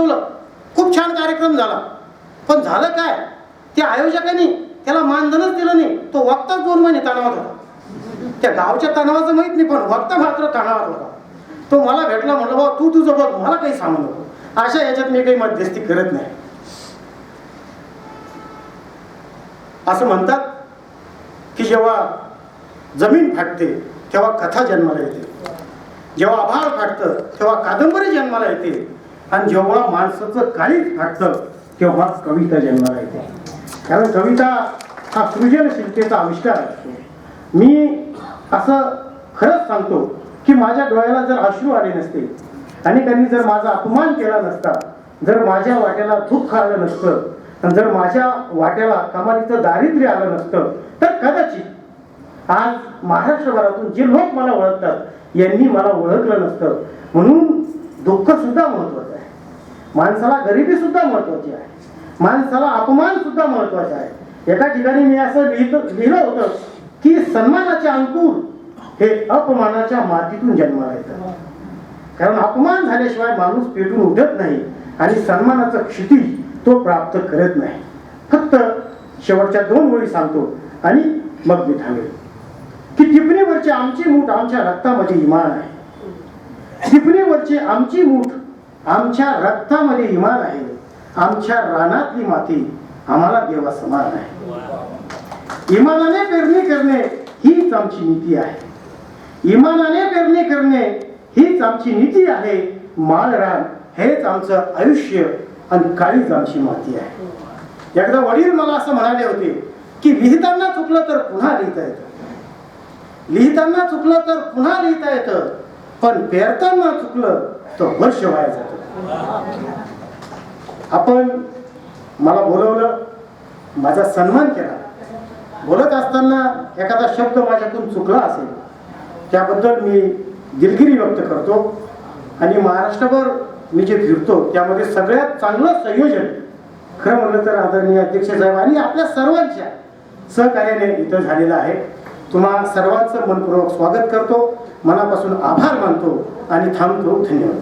नाचवलं खूप छान कार्यक्रम झाला. पण झालं काय? त्या आयोजकांनी त्याला मानधनच दिलं नाही. तो वक्ताच दोन महिने तणावात होता. त्या गावच्या तणावाचं माहीत नाही पण वक्ता मात्र तणावात होता. तो मला भेटला म्हणलं बाबा तू तुझं बघ मला काही सांगू नको. अशा याच्यात मी काही मध्यस्थी करत नाही. असं म्हणतात की जेव्हा जमीन फाटते तेव्हा कथा जन्माला येते. जेव्हा आभाळ फाटतं तेव्हा कादंबरी जन्माला येते. आणि जेव्हा माणसाचं काहीच फाटतं तेव्हा कविता जन्माला येते. कारण कविता हा सृजनशीलतेचा आविष्कार असतो. मी असं खरंच सांगतो की माझ्या डोळ्याला जर अश्रू आले नसते अनेकांनी जर माझा अपमान केला नसता जर माझ्या वाट्याला दुःख आलं नसतं आणि जर माझ्या वाट्याला कमालीचं दारिद्र्य आलं नसतं तर कदाचित आज महाराष्ट्रभरातून जे लोक मला ओळखतात यांनी मला ओळखलं नसतं. म्हणून दुःख सुद्धा महत्वाचं आहे. माणसाला गरिबी सुद्धा महत्वाची आहे. माणसाला अपमान सुद्धा महत्त्वाचा आहे. एका ठिकाणी मी असं लिहित लिहिलं होतं की सन्मानाचे अंकुर हे अपमानाच्या मातीतून जन्माला येतात कारण अपमान झाल्याशिवाय माणूस पेटून उठत नाही आणि सन्मानाचं क्षितिज तो प्राप्त करत नाही. फक्त शेवटच्या दोन ओळी सांगतो आणि मग मी थांबेल की टिपणीवरची आमची मूठ आमच्या रक्तामध्ये इमान आहे. टिपणीवरची आमची मूठ आमच्या रक्तामध्ये इमान आहे. आमच्या रानातली माती आम्हाला देवा समान आहे. इमानाने पेरणी करणे हीच आमची नीती आहे. इमानाने पेरणी करणे हीच आमची नीती आहे. माळरान हेच आमचं आयुष्य आणि काळीच आमची माती आहे. एकदा वडील मला असं म्हणाले होते की लिहिताना चुकलं तर पुन्हा लिहिता येतं. लिहिताना चुकलं तर पुन्हा लिहिता येतं. पण पेरताना चुकलं तर वर्ष वाया जात. आपण मला बोलवलं माझा सन्मान केला. बोलत असताना एखादा शब्द माझ्याकडून चुकला असेल त्याबद्दल मी दिलगिरी व्यक्त करतो आणि महाराष्ट्रभर मी जे फिरतो त्यामध्ये सगळ्यात चांगलं संयोजन खरं म्हणलं तर आदरणीय अध्यक्ष साहेब आणि आपल्या सर्वांच्या सहकार्याने इथं झालेलं आहे. तुम्हा सर्वांचं मनपूर्वक स्वागत करतो. मनापासून आभार मानतो आणि थांबतो. धन्यवाद.